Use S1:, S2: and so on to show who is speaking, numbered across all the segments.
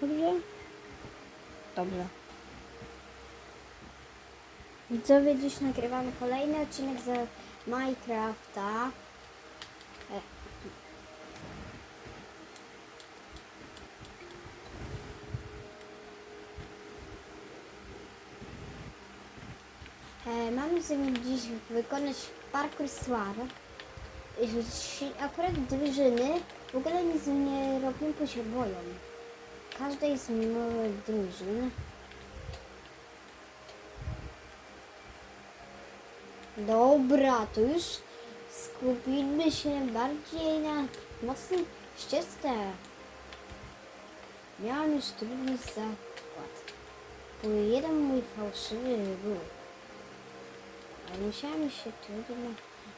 S1: Dobrze? Dobrze. Widzowie, dziś nagrywamy kolejny odcinek z Minecrafta. E, E, mamy sobie dziś wykonać parkour słar. Akurat drużyny w ogóle nic nie robią, bo się boją. Każdej z moich drużyn. Dobra, to już skupimy się bardziej na mocnej ścieżce. Miałam już trudny zakład. Bo jeden mój fałszywy był. Ale musiałam się trudno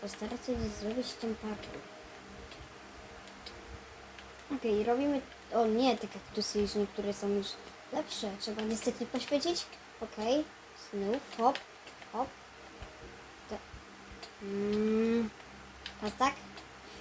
S1: postarać się zrobić ten parkour. Okej, robimy... O nie, te kaktusy już niektóre są już lepsze. Trzeba niestety poświecić. Okej, znów, hop, hop. To... Mm. Pas tak?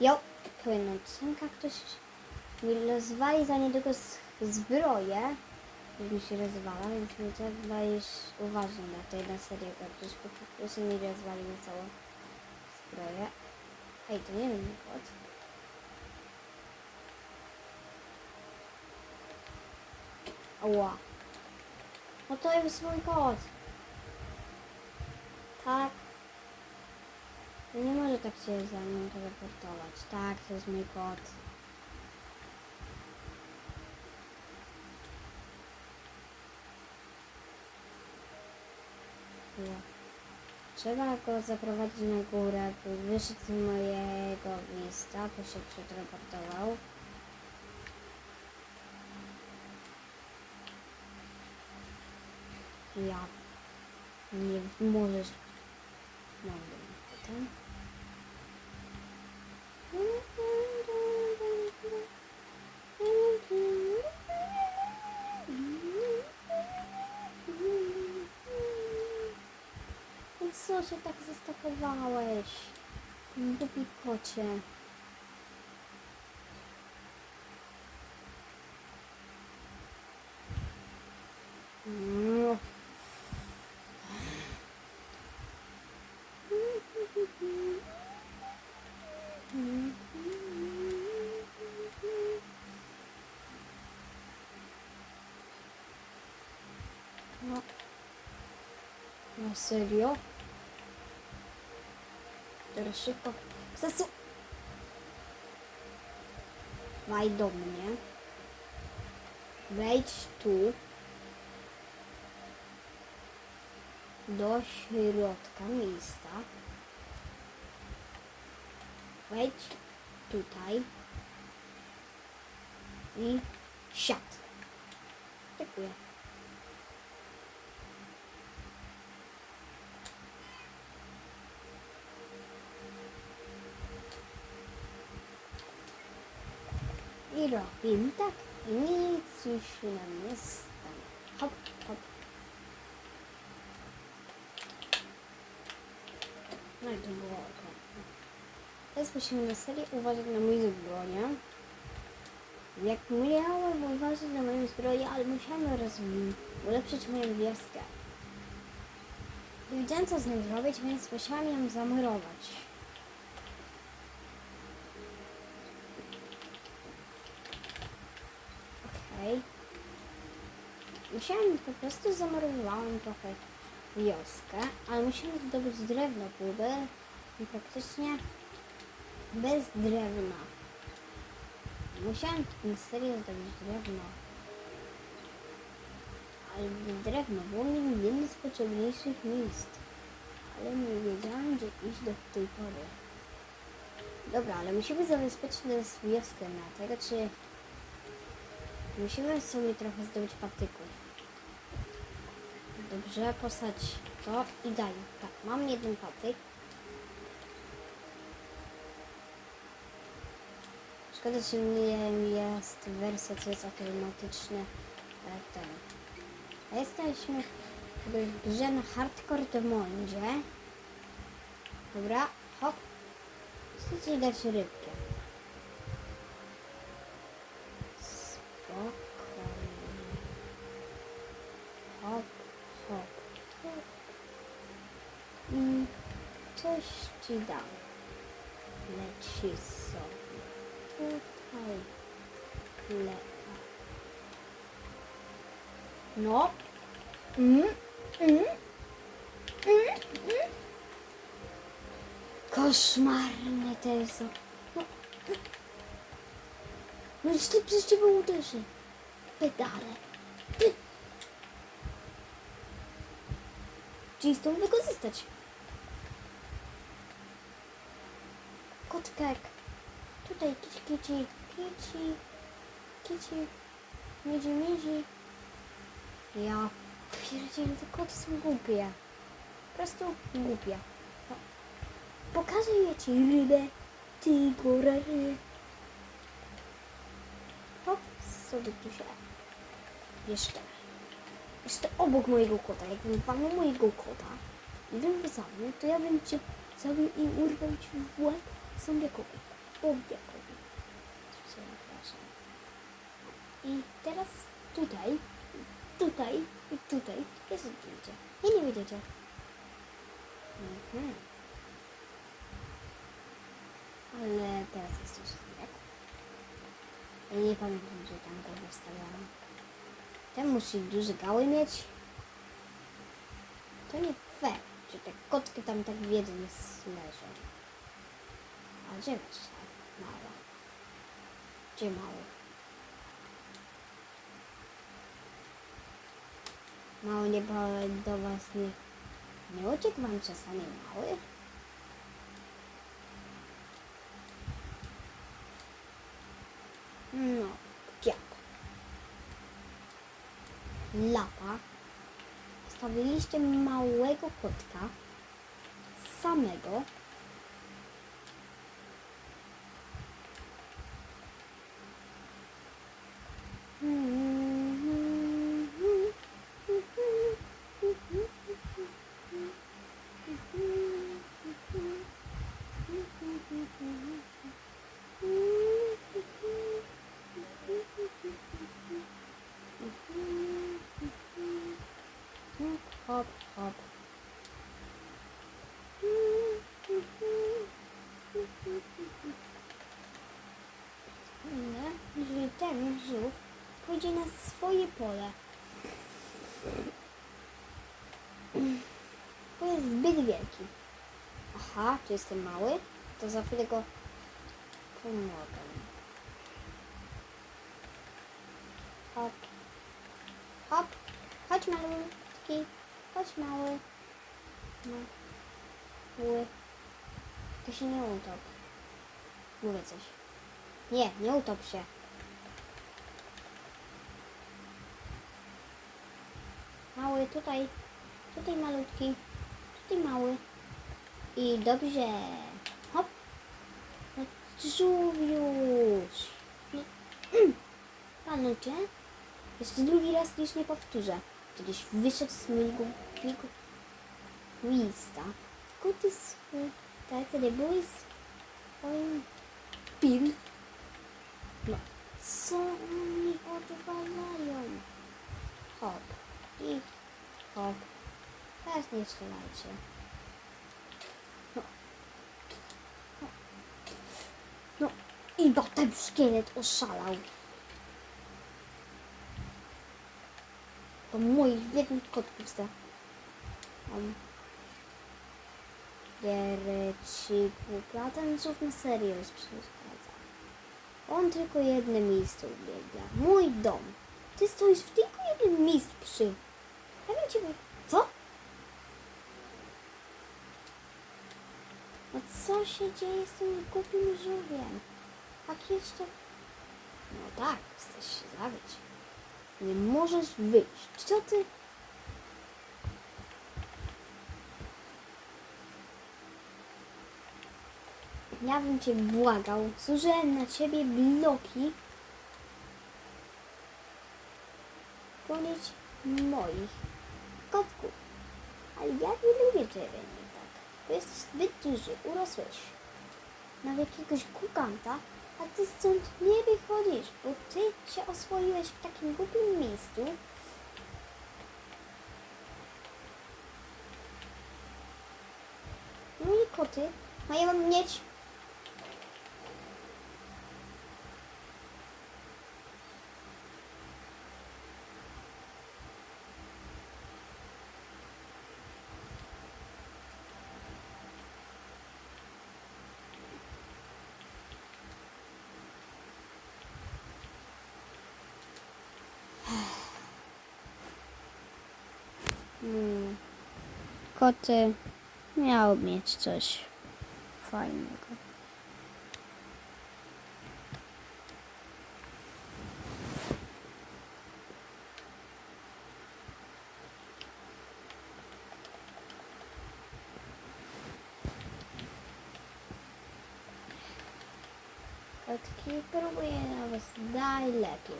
S1: Jo, płynącym kaktus mi rozwali za niedługo zbroję. Już mi się rozwala, więc nie trzeba już uważnie na tej na serię kaktus, bo kaktusy mi rozwali na całą zbroję. Ej, to nie wiem kot. Ała. No to jest mój kot. Tak. No nie może tak się za mną teleportować. Tak, to jest mój kot. Trzeba go zaprowadzić na górę, by wyszedł z mojego miejsca, by się przeteleportował. Ja. Nie możesz. Mogę potem. No co się tak zastakowałeś? Głupi kocie. Mm. No. Na serio? Teraz szybko. Zasu... Waj do mnie. Wejdź tu. Do środka miejsca. Wejdź tutaj. I siad. Dziękuję. I robimy tak. I nic już się nam nie stanie. Hop, hop. No i to było okropne. Teraz musimy na serio uważać na moją zbroję. Jak miałem uważać na moją zbroję, ale musiałem roz... ulepszyć moją wioskę. Nie wiedziałem co z nią zrobić, więc musiałam ją zamurować. Okej. Musiałem po prostu zamurowałem trochę wioskę, ale musiałem zdobyć drewno próbę i praktycznie bez drewna. Musiałem serio zdobyć drewno. Ale drewno było mi jednym z potrzebniejszych miejsc. Ale nie wiedziałem, gdzie iść do tej pory. Dobra, ale musimy zabezpieczyć nas wioskę na tego, czy Musimy sobie trochę zdobyć patyków. Dobrze, posadź to i daj. Tak, mam jeden patyk. Szkoda, że nie jest wersja, co jest automatyczne ten. Jesteśmy w grze na hardcore demondzie. Dobra, hop. Chcecie dać rybkę. Spokojnie. ci dam. Leci sobie. Tutaj. Le. No. Mm, mm, mm, mm. Koszmarne te są. No. No jeszcze przez ciebie uderzy. Pedale. Ty. Czyli stąd wykorzystać. Kotkek. Tutaj kici, kici, kici, kici, miedzi, miedzi. Ja pierdzielę, te koty są głupie. Po prostu głupie. No. Pokazuję ci rybę, ty góry. Hop, sobie tu się. Jeszcze. Jeszcze obok mojego kota. Jakbym walnął mojego kota i bym go zabił, to ja bym cię zabił i urwał ci w łeb zombiakowi. Zombiakowi. Przepraszam. I teraz tutaj, tutaj i tutaj jest zdjęcie. I nie widzicie. Mhm. Ale teraz jest już zombiaków. Ja nie pamiętam, że tam go wystawiałam. Ten musi duże gały mieć. To nie fair, że te kotki tam tak w jednym leżą. A gdzie masz ta mała? Gdzie mały? Mały nie do was nie... Nie uciekł wam czasami mały? No, jak? Lapa. Stawiliście małego kotka samego. Hop. Ale jeżeli ten żółw pójdzie na swoje pole, bo jest zbyt wielki. Aha, tu jestem mały, to za chwilę go pomogę. Hop, hop, chodź malutki, mały. No, mały. To się nie utop. Mówię coś. Nie, nie utop się. Mały, tutaj, tutaj malutki, tutaj mały. I dobrze. Hop. No, żółwiusz. No, mm. Panu cię? Jeszcze drugi raz już nie powtórzę. Kiedyś wyszedł z mojego biegu miejsca. Koty swój, tak, kiedy były swoim pin. No, co oni odwalają? Hop i hop. Teraz nie strzelajcie. No. No. No i potem szkielet oszalał. To moich biednych kotków sta. Dereci głupia, ten żółw na serio już przeszkadza. On tylko jedno miejsce ubiega. Mój dom. Ty stoisz w tylko jednym miejscu przy. Ja bym ciebie... Co? No co się dzieje z tym głupim żółwiem? Tak jeszcze... No tak, chcesz się zabić. Nie możesz wyjść. Co ty? Ja bym cię błagał. Zużyłem na ciebie bloki. Gonić moich kotków. Ale ja nie lubię ciebie nie tak. Bo jesteś zbyt duży, urosłeś. Na jakiegoś giganta, a ty stąd nie wychodzisz, bo ty się oswoiłeś w takim głupim miejscu. No i koty mają mieć Koty miały mieć coś fajnego. Kotki próbuję na was najlepiej.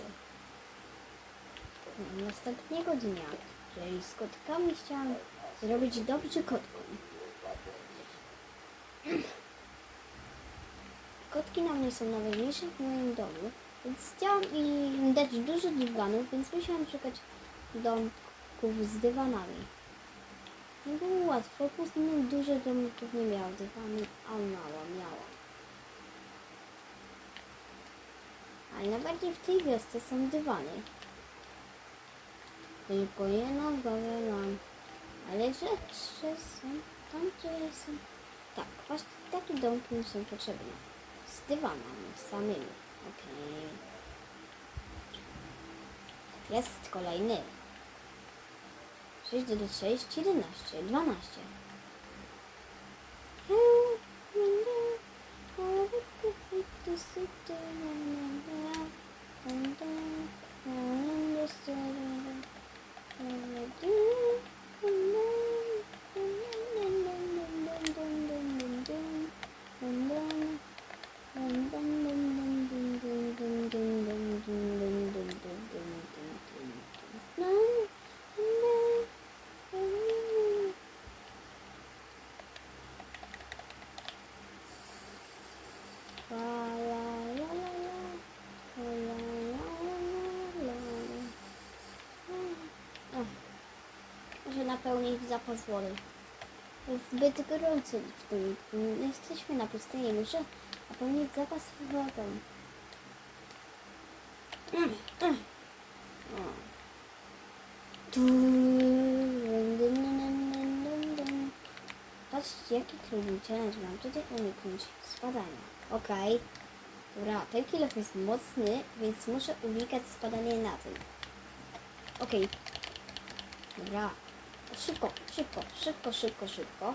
S1: Następnego dnia, jeżeli z kotkami chciałam zrobić dobrze kotkom. Kotki na mnie są najważniejsze w moim domu, więc chciałam im dać dużo dywanów, więc musiałam szukać domków z dywanami. Nie było łatwo, po prostu dużo domków nie miało dywany, a mała miała. Ale najbardziej w tej wiosce są dywany. Tylko jedną głowę mam. Ale rzeczy są tam, gdzie są. Tak, właśnie takie domki mi są potrzebne. Z dywanami samymi. Okej. Jest kolejny. 6 do 6, 11, 12. no napełnić. Jest zbyt gorąco w tym. Jesteśmy na pustyni. Muszę napełnić zapas wodą. Mm, mm. Dun. Patrzcie, jaki trudny challenge mam tutaj uniknąć spadania. Okej. Dobra, ten kilof jest mocny, więc muszę unikać spadania na tym. Okej. Dobra. Szybko, szybko, szybko, szybko, szybko.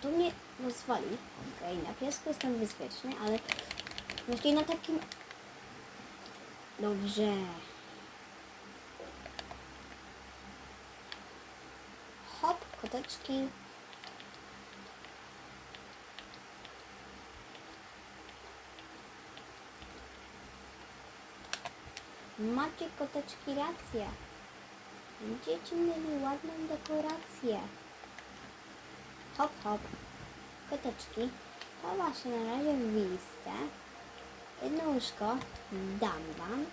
S1: To mnie rozwali. Okej, na piesku jestem bezpieczny, ale właśnie na takim... Dobrze. Hop, koteczki. Macie koteczki rację. Będziecie mieli ładną dekorację. Hop, hop. Koteczki. To właśnie na razie w miejsce. Jedno łóżko dam wam.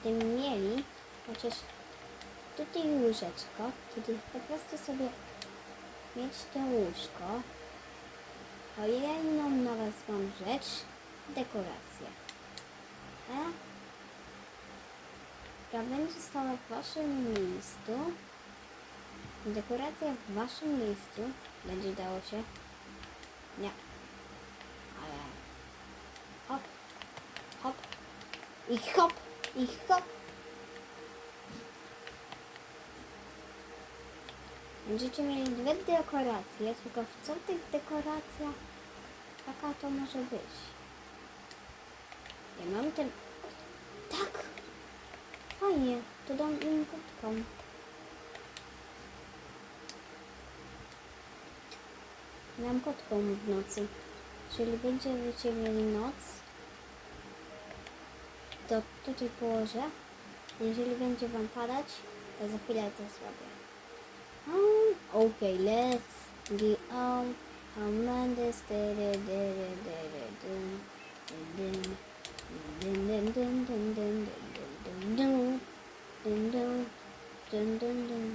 S1: Gdyby mieli chociaż tutaj łóżeczko, kiedy po prostu sobie mieć to łóżko. O jedną na was mam rzecz. Dekorację. A? Która będzie stała w waszym miejscu. Dekoracja w waszym miejscu. Będzie dało się? Nie. Ale... Hop. Hop. I hop. I hop. Będziecie mieli dwie dekoracje, tylko w co tych dekoracjach taka to może być? Ja mam ten... Tak! Fajnie, to dam im kotkom. Dam kotkom w nocy. Jeżeli będziecie mieli noc, to tutaj położę. Jeżeli będzie wam padać, to za chwilę to zrobię. Um, let's get out. Amanda stay Dun dun dun dun dun dun dun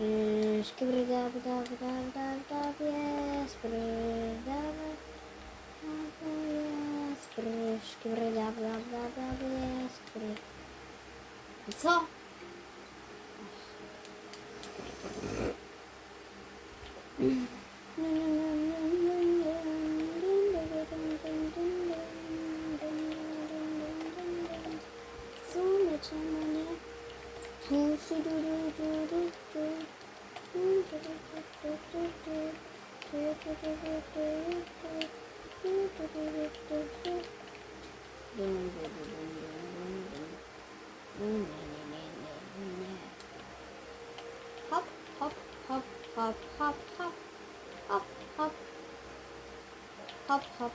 S1: Myszki brda, brda, brda, brda, brda, pies, brda, brda, pies, myszki brda, brda, brda, brda, pies, brda. I co? Słoneczne, nie? Du, du, du, du, du, du hop, hop, hop, hop, hop, hop, hop, hop, hop, hop,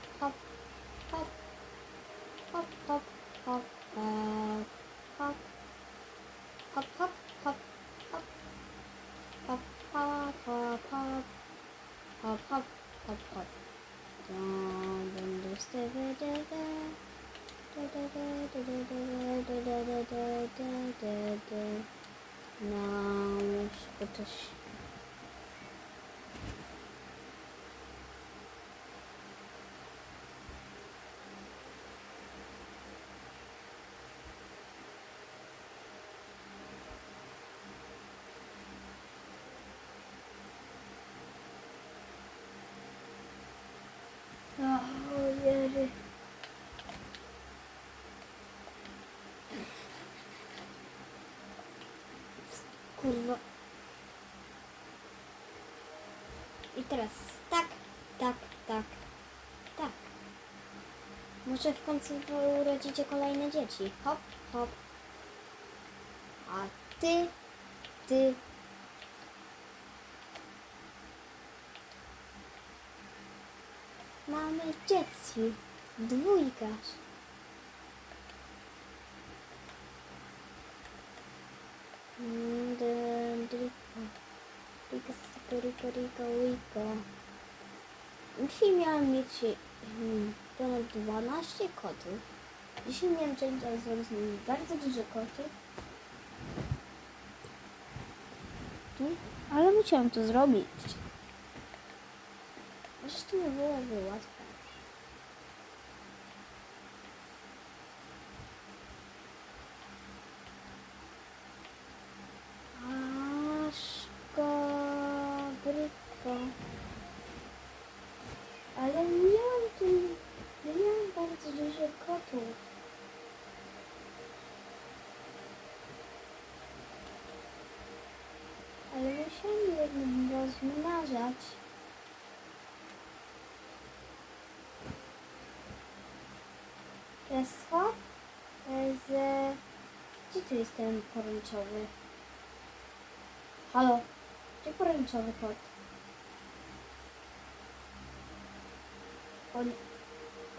S1: arkadaşlar. Teraz tak, tak, tak, tak. Może w końcu urodzicie kolejne dzieci. Hop, hop. A ty, ty. Mamy dzieci. Dwójkarz. Mm, dun, Riko. Riko, Riko. Dzisiaj miałam mieć hmm, ponad 12 kotów. Dzisiaj miałam część zrobić z nimi bardzo dużo kotów. Ale musiałam to zrobić. Zresztą nie byłoby łatwe. Aszko, bryko. Ale miałam tu, ja miałam bardzo dużo kotów. Ale musiałam jednym rozmnażać. Kresło z... Gdzie tu jest ten poręczowy? Halo? Gdzie poręczowy kot? On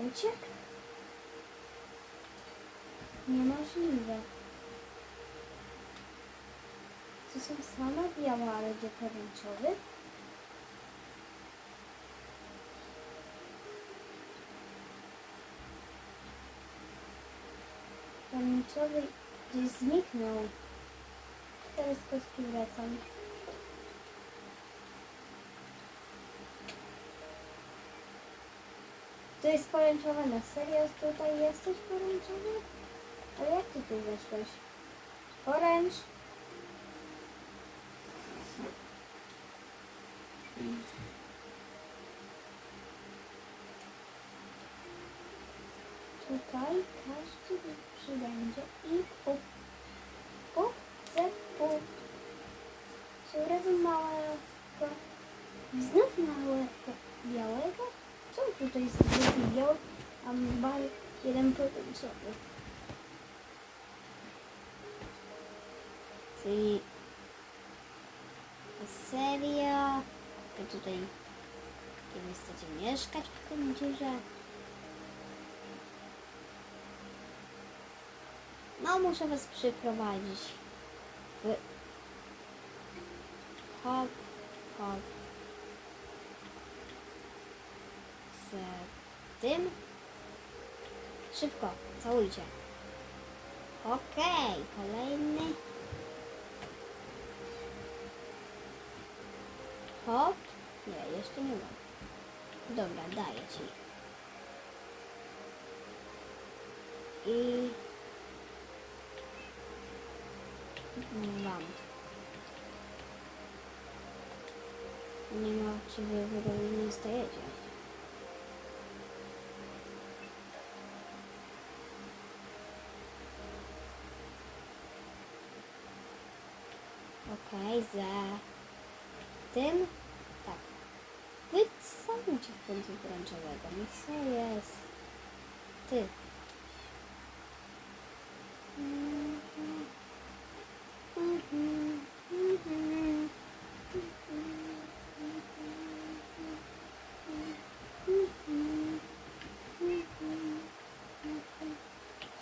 S1: uciekł? Niemożliwe. To są same białe, ale gdzie poręczowy? Pomarańczowy gdzieś zniknął. Teraz kotki wracam. To jest poręczowe na serio? Tutaj jesteś poręczowy? Ale jak ty tu weszłeś? Poręcz? Tutaj każdy przybędzie i pup. Pup, ze pup. Są razem małego. Znów małego białego? Co tutaj drugi biały, a bal jeden pomarańczowy? Czyli... Serio? Wy tutaj kiedyś chcecie mieszkać w tym? No, muszę was przyprowadzić. Hop, hop. Z tym. Szybko, całujcie. Okej, kolejny. Hop. Nie, jeszcze nie mam. Dobra, daję ci. I... Wam. Nie ma czy wy w ogóle nie stajecie. Okej, za tym. Tak. Wycofnijcie w końcu brączowego. No co jest? Ty. Mhm. Mhm. Mhm.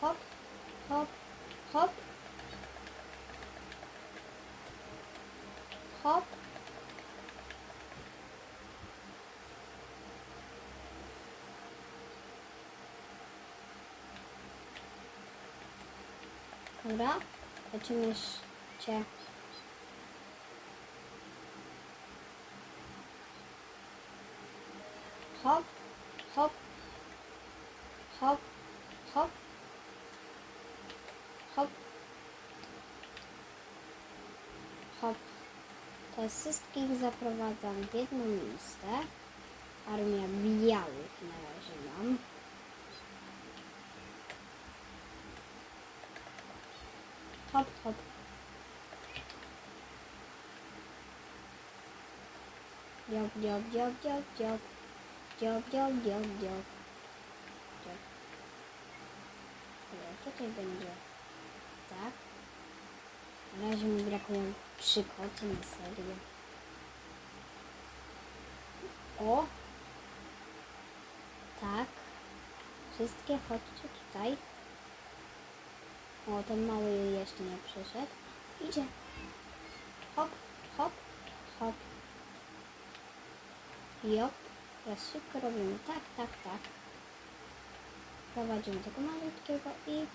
S1: Hop, hop, hop. Hop. Dobra, lecimy jeszcze. Hop, hop, hop, hop, hop, hop. Teraz wszystkich zaprowadzam w jedno miejsce. Armia białych na razie mam. Hop, hop. Dziób, dziób, dziób, dziób, dziób. Dziób, dziób, dziób, dziób. Dziób. Dobra, tutaj będzie tak. Na razie mi brakują trzy koty na serio. O! Tak. Wszystkie chodźcie tutaj. O, ten mały jeszcze nie przyszedł. Idzie. Hop, hop, hop. Jop. Teraz szybko robimy tak, tak, tak. Prowadzimy tego malutkiego i...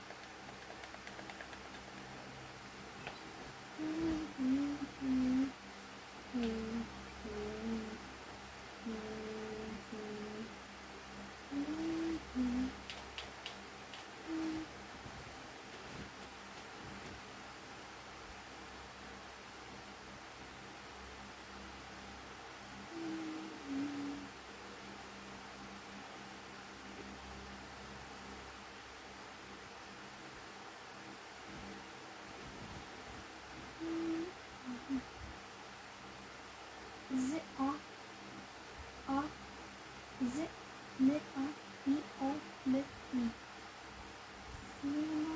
S1: Z, O, O, Z, N, O, I, O, L, I. Z, N, O, I, O, N, I, I, I, I.